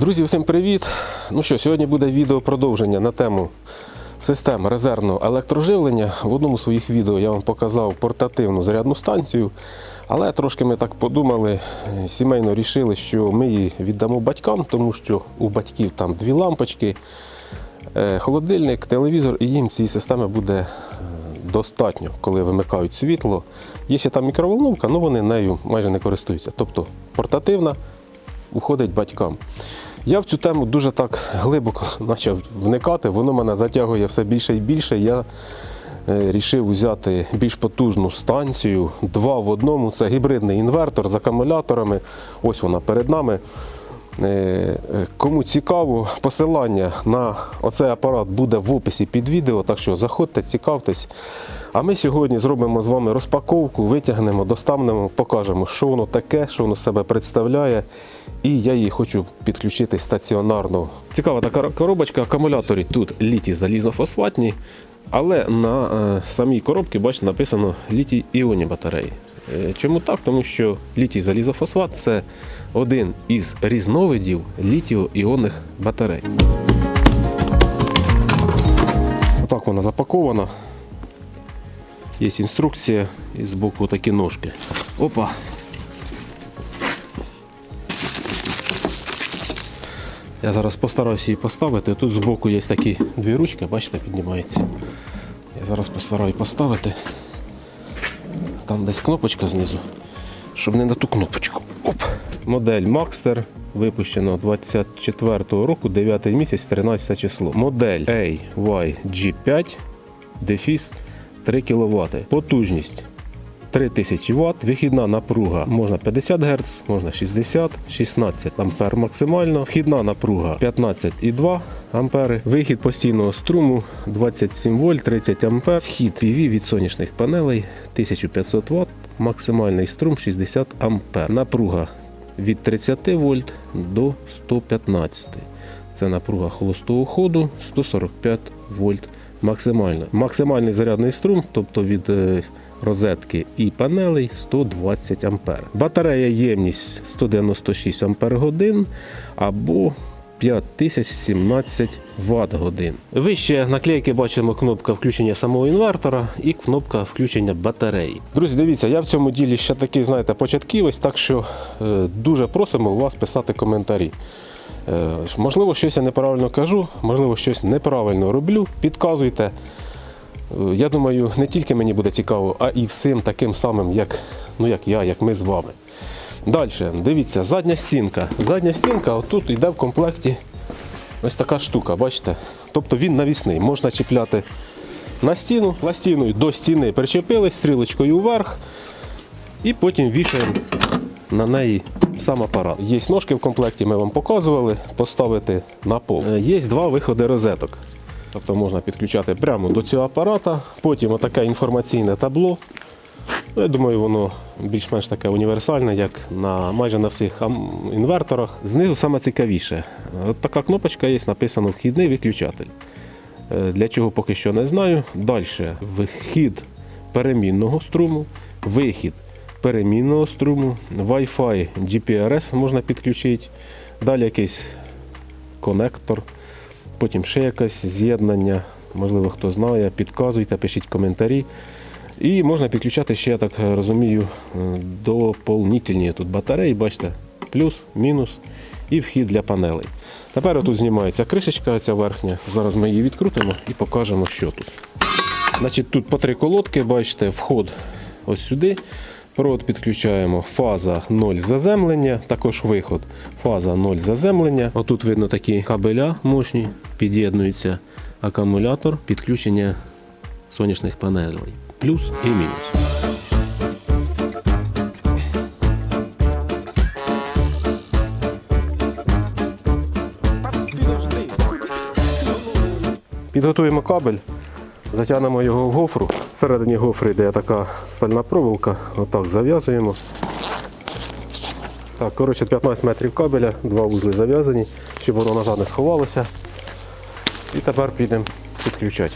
Друзі, всім привіт! Ну що, сьогодні буде відео продовження на тему систем резервного електроживлення. В одному з своїх відео я вам показав портативну зарядну станцію, але трошки ми так подумали, сімейно рішили, що ми її віддамо батькам, тому що у батьків там дві лампочки, е, холодильник, телевізор, і їм цієї системи буде е, достатньо, коли вимикають світло. Є ще там мікроволновка, але вони нею майже не користуються. Тобто портативна уходить батькам. Я в цю тему дуже так глибоко почав вникати, воно мене затягує все більше і більше. Я е, рішив взяти більш потужну станцію, два в одному. Це гібридний інвертор з акумуляторами. Ось вона перед нами. Е, Кому цікаво, посилання на оцей апарат буде в описі під відео, так що заходьте, цікавтесь. А ми сьогодні зробимо з вами розпаковку, витягнемо, доставнемо, покажемо, що воно таке, що воно себе представляє. І я її хочу підключити стаціонарно. Цікава така коробочка, акумулятори тут літій залізофосфатні, але на е, самій коробці, бачите, написано літій іонні батареї. Е, Чому так? Тому що літій залізофосфат це один із різновидів літіо-іонних батарей. Отак вона запакована. Є інструкція і збоку такі ножки. Опа. Я зараз постараюся її поставити. Тут збоку є такі дві ручки, бачите, піднімається. Я зараз постараюсь поставити. Там десь кнопочка знизу, щоб не на ту кнопочку. Оп. Модель Макстер. випущено 24 року, 9 місяць, 13 число. Модель AYG5 дефіс 3 кВт. Потужність 3000 Вт, вихідна напруга можна 50 Гц, можна 60, 16 ампер максимально, вхідна напруга 15,2 ампери, вихід постійного струму 27 вольт, 30 ампер, вхід PV від сонячних панелей 1500 Вт, максимальний струм 60 ампер. Напруга від 30 вольт до 115. Це напруга холостого ходу 145 вольт максимально. Максимальний зарядний струм, тобто від е, розетки і панелей 120 ампер. Батарея ємність 196 ампер годин або 5017 Вт годин. Вище наклейки бачимо кнопка включення самого інвертора і кнопка включення батареї. Друзі, дивіться, я в цьому ділі ще такий, знаєте, початківець, так що е, дуже просимо вас писати коментарі. Е, Можливо, щось я неправильно кажу, можливо, щось неправильно роблю. Підказуйте. Е, Я думаю, не тільки мені буде цікаво, а і всім таким самим, як, ну, як я, як ми з вами. Далі, дивіться, задня стінка. Задня стінка, отут йде в комплекті ось така штука, бачите? Тобто він навісний, можна чіпляти на стіну, пластиною до стіни причепили стрілочкою вверх, і потім вішаємо на неї сам апарат. Є ножки в комплекті, ми вам показували, поставити на пол. Е, Є два виходи розеток. Тобто можна підключати прямо до цього апарата, потім отаке інформаційне табло. Ну, я думаю, воно більш-менш таке універсальне, як на майже на всіх інверторах. Знизу саме цікавіше. От така кнопочка є, написано вхідний виключатель. Е, Для чого поки що не знаю. Далі вхід перемінного струму, вихід перемінного струму, Wi-Fi GPRS можна підключити. Далі якийсь конектор, потім ще якесь з'єднання. Можливо, хто знає, підказуйте, пишіть коментарі. І можна підключати ще, я так розумію, е, доповнительні тут батареї, бачите, плюс, мінус і вхід для панелей. Тепер тут знімається кришечка, ця верхня. Зараз ми її відкрутимо і покажемо, що тут. Значить, тут по три колодки, бачите, вход ось сюди. Провод підключаємо фаза 0 заземлення, також виход. Фаза 0 заземлення. Отут видно такі кабеля мощні, під'єднується акумулятор, підключення сонячних панелей. Плюс і мінус. Підготуємо кабель, затягнемо його в гофру. Всередині гофри йде така стальна проволока. Отак зав'язуємо. Так, коротше, 15 метрів кабеля, два вузли зав'язані, щоб воно назад не сховалося. І тепер підемо підключати.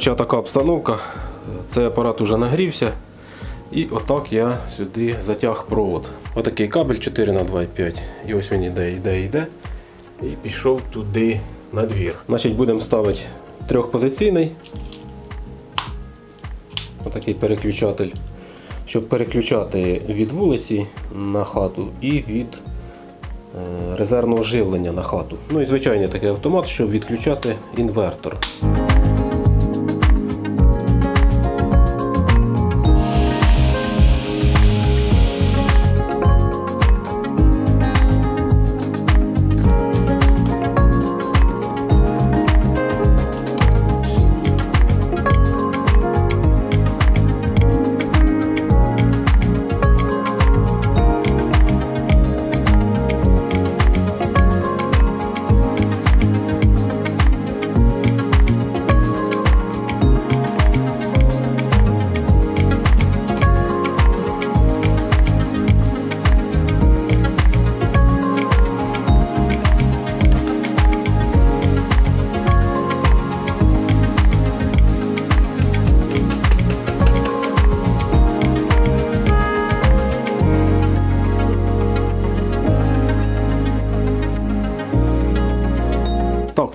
Коротше, така обстановка. Цей апарат уже нагрівся. І отак я сюди затяг провод. Отакий кабель 4 на 2,5. І ось він іде, йде, йде. І пішов туди на двір. Значить, будемо ставити трьохпозиційний. Отакий переключатель, щоб переключати від вулиці на хату і від е, резервного живлення на хату. Ну і звичайний такий автомат, щоб відключати інвертор.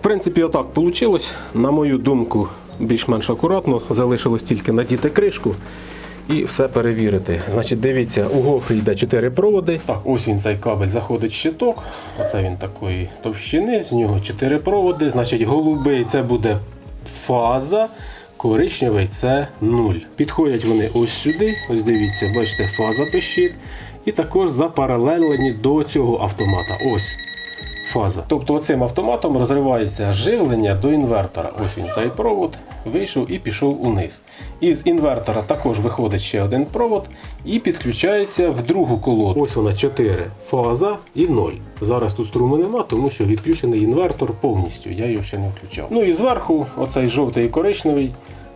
Принципі, отак вийшло. На мою думку, більш-менш акуратно. Залишилось тільки надіти кришку і все перевірити. Значить, дивіться, у гофрі йде 4 проводи. Так, ось він цей кабель заходить в щиток. Оце він такої товщини, з нього 4 проводи. Значить, голубий це буде фаза. Коричневий це 0. Підходять вони ось сюди. Ось дивіться, бачите, фаза пищить. І також запаралелені до цього автомата. Ось фаза. Тобто цим автоматом розривається живлення до інвертора. Ось він цей провод вийшов і пішов униз. Із інвертора також виходить ще один провод і підключається в другу колоду. Ось вона 4 фаза і 0. Зараз тут струму нема, тому що відключений інвертор повністю. Я його ще не включав. Ну і зверху, оцей жовтий і коричневий.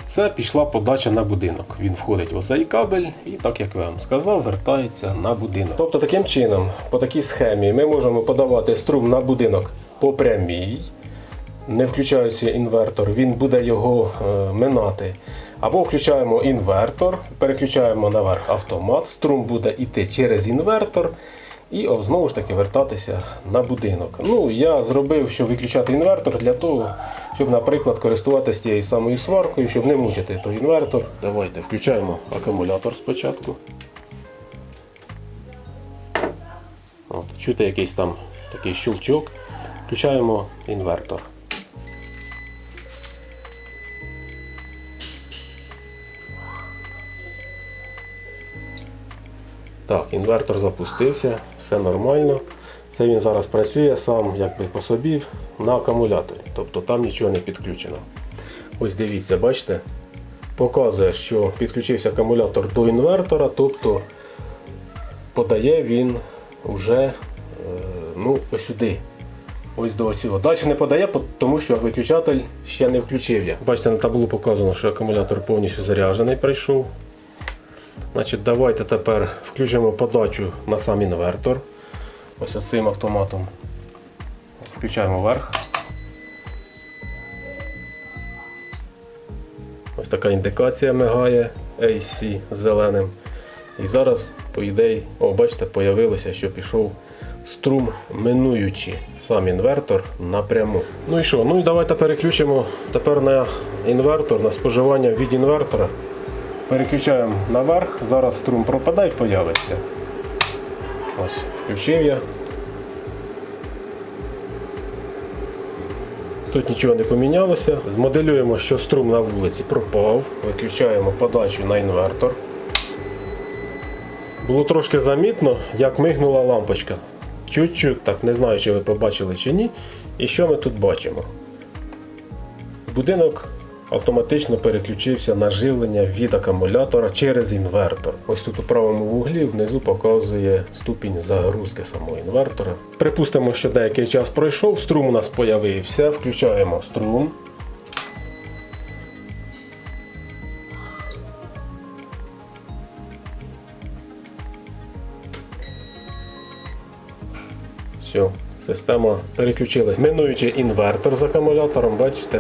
Це пішла подача на будинок. Він входить в оцей кабель і, так як я вам сказав, вертається на будинок. Тобто таким чином, по такій схемі, ми можемо подавати струм на будинок по прямій, не включаючи інвертор, він буде його е, минати. Або включаємо інвертор, переключаємо наверх автомат, струм буде йти через інвертор. І знову ж таки вертатися на будинок. Ну, я зробив, щоб виключати інвертор для того, щоб, наприклад, користуватися цією самою сваркою, щоб не мучити той інвертор. Давайте включаємо акумулятор спочатку. От, чути якийсь там такий щелчок. Включаємо інвертор. Так, інвертор запустився, все нормально. Це він зараз працює сам якби по собі на акумуляторі. Тобто там нічого не підключено. Ось дивіться, бачите? Показує, що підключився акумулятор до інвертора, тобто подає він вже е, ну, ось сюди. Ось до цього. Далі не подає, тому що виключатель ще не включив я. Бачите, на таблу показано, що акумулятор повністю заряджений прийшов. Значить, давайте тепер включимо подачу на сам інвертор. Ось оцим автоматом. Включаємо вверх. Ось така індикація мигає AC зеленим. І зараз, по ідеї, о, бачите, появилося, що пішов струм минуючи сам інвертор напряму. Ну і що? Ну і давайте переключимо тепер на інвертор, на споживання від інвертора. Переключаємо наверх, зараз струм пропадає і появиться. Ось, включив я. Тут нічого не помінялося. Змоделюємо, що струм на вулиці пропав. Виключаємо подачу на інвертор. Було трошки замітно, як мигнула лампочка. Чуть-чуть так, не знаю, чи ви побачили чи ні. І що ми тут бачимо? Будинок автоматично переключився на живлення від акумулятора через інвертор. Ось тут у правому вуглі внизу показує ступінь загрузки самого інвертора. Припустимо, що деякий час пройшов, струм у нас появився. Включаємо струм. Все, система переключилась. Минуючи інвертор з акумулятором, бачите,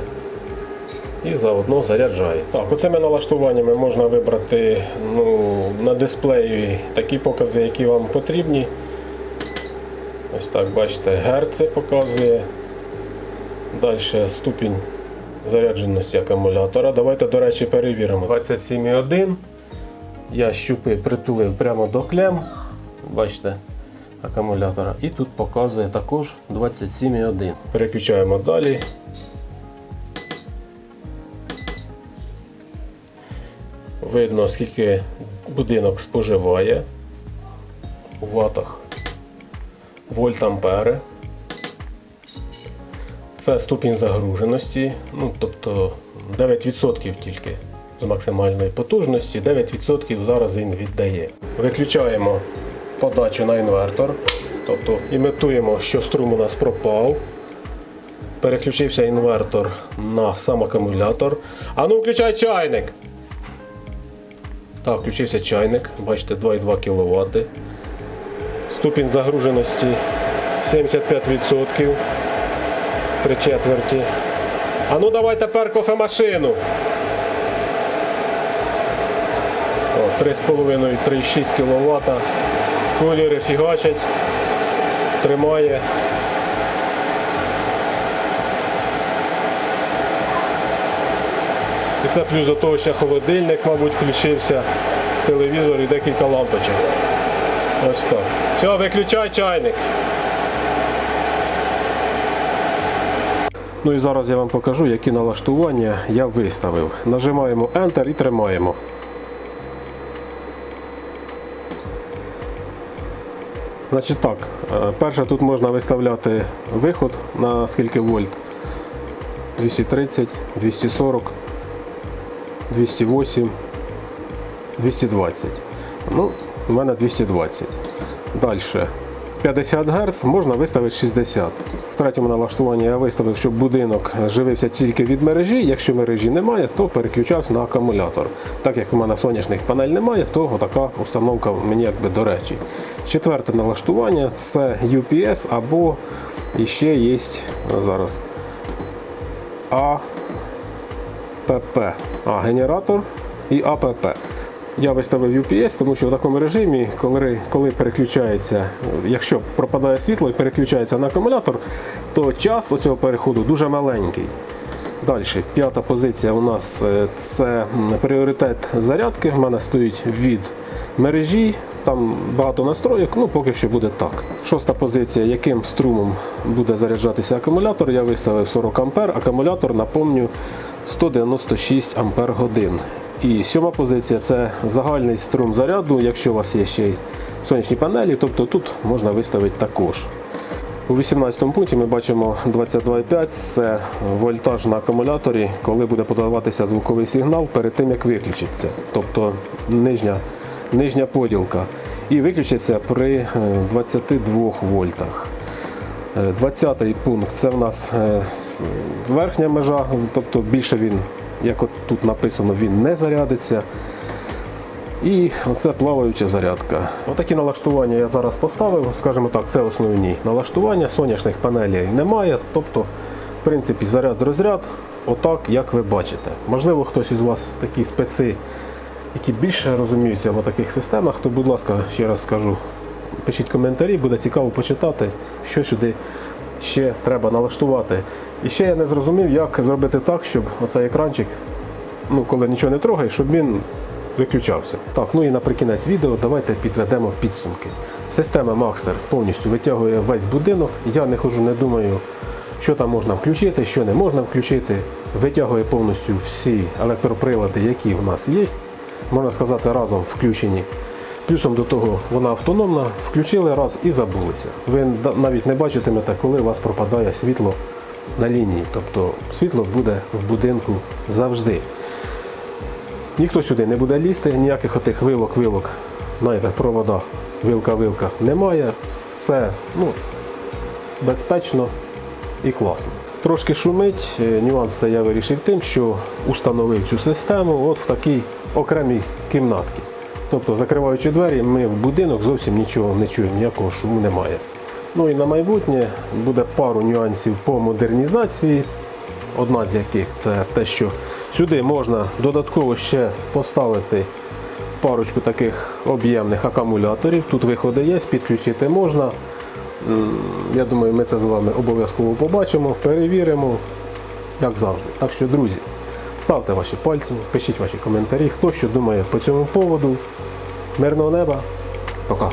і заодно заряджається. Так, оцими налаштуваннями можна вибрати ну, на дисплеї такі покази, які вам потрібні. Ось так, бачите, герци показує. Далі ступінь зарядженості акумулятора. Давайте, до речі, перевіримо. 27,1. Я щупи притулив прямо до клем. Бачите, акумулятора. І тут показує також 27,1. Переключаємо далі. Видно, скільки будинок споживає у ватах. Вольт ампери. Це ступінь загруженості, ну, тобто 9% тільки з максимальної потужності, 9% зараз він віддає. Виключаємо подачу на інвертор, тобто імітуємо, що струм у нас пропав. Переключився інвертор на сам акумулятор. А ну включай чайник! Так, включився чайник, бачите, 2,2 кВт. Ступінь загруженості 75% три четверті. А ну давай тепер кофемашину. О, 3,5-3,6 кВт. Кулери фігачать. Тримає. Це плюс до того ще холодильник, мабуть, включився, телевізор і декілька лампочок. Ось так. Все, виключай чайник. Ну і зараз я вам покажу, які налаштування я виставив. Нажимаємо Enter і тримаємо. Значить так, е, перше тут можна виставляти виход на скільки вольт. 230, 240, 208, 220. Ну, у мене 220. Далі. 50 Гц можна виставити 60. В третьому налаштуванні я виставив, щоб будинок живився тільки від мережі. Якщо мережі немає, то переключався на акумулятор. Так як у мене сонячних панель немає, то така установка мені якби до речі. Четверте налаштування це UPS або ще є зараз АПП. А, генератор і АПП. Я виставив UPS, тому що в такому режимі, коли, коли переключається, якщо пропадає світло і переключається на акумулятор, то час оцього переходу дуже маленький. Далі, п'ята позиція у нас е, це пріоритет зарядки. В мене стоїть від мережі, там багато настроїк, ну поки що буде так. Шоста позиція, яким струмом буде заряджатися акумулятор, я виставив 40 А, акумулятор, напомню, 196 Ампер годин. І сьома позиція це загальний струм заряду, якщо у вас є ще й сонячні панелі, тобто тут можна виставити також. У 18 пункті ми бачимо 22,5 це вольтаж на акумуляторі, коли буде подаватися звуковий сигнал перед тим, як виключиться. Тобто нижня, нижня поділка. І виключиться при е, 22 вольтах. 20 пункт це в нас е, верхня межа, тобто більше він, як от тут написано, він не зарядиться. І оце плаваюча зарядка. Отакі налаштування я зараз поставив. Скажімо так, це основні налаштування. Сонячних панелей немає. Тобто, в принципі, заряд розряд, отак, як ви бачите. Можливо, хтось із вас такі специ, які більше розуміються в таких системах, то, будь ласка, ще раз скажу, пишіть коментарі, буде цікаво почитати, що сюди ще треба налаштувати. І ще я не зрозумів, як зробити так, щоб оцей екранчик ну, коли нічого не трогаєш, щоб він виключався. Так, ну і наприкінець відео давайте підведемо підсумки. Система Maxter повністю витягує весь будинок. Я не хожу, не думаю, що там можна включити, що не можна включити. Витягує повністю всі електроприлади, які в нас є. Можна сказати, разом включені. Плюсом до того вона автономна, включили раз і забулися. Ви навіть не бачитимете, коли у вас пропадає світло на лінії. Тобто світло буде в будинку завжди. Ніхто сюди не буде лізти, ніяких отих вилок, вилок, знаєте, провода, вилка-вилка немає. Все ну, безпечно і класно. Трошки шумить, е, нюанс це я вирішив тим, що установив цю систему от в такій окремій кімнатці. Тобто, закриваючи двері, ми в будинок зовсім нічого не чуємо, ніякого шуму немає. Ну і на майбутнє буде пару нюансів по модернізації. Одна з яких це те, що сюди можна додатково ще поставити парочку таких об'ємних акумуляторів. Тут виходи є, підключити можна. Я думаю, ми це з вами обов'язково побачимо, перевіримо, як завжди. Так що, друзі, ставте ваші пальці, пишіть ваші коментарі, хто що думає по цьому поводу. Мирного неба. Пока.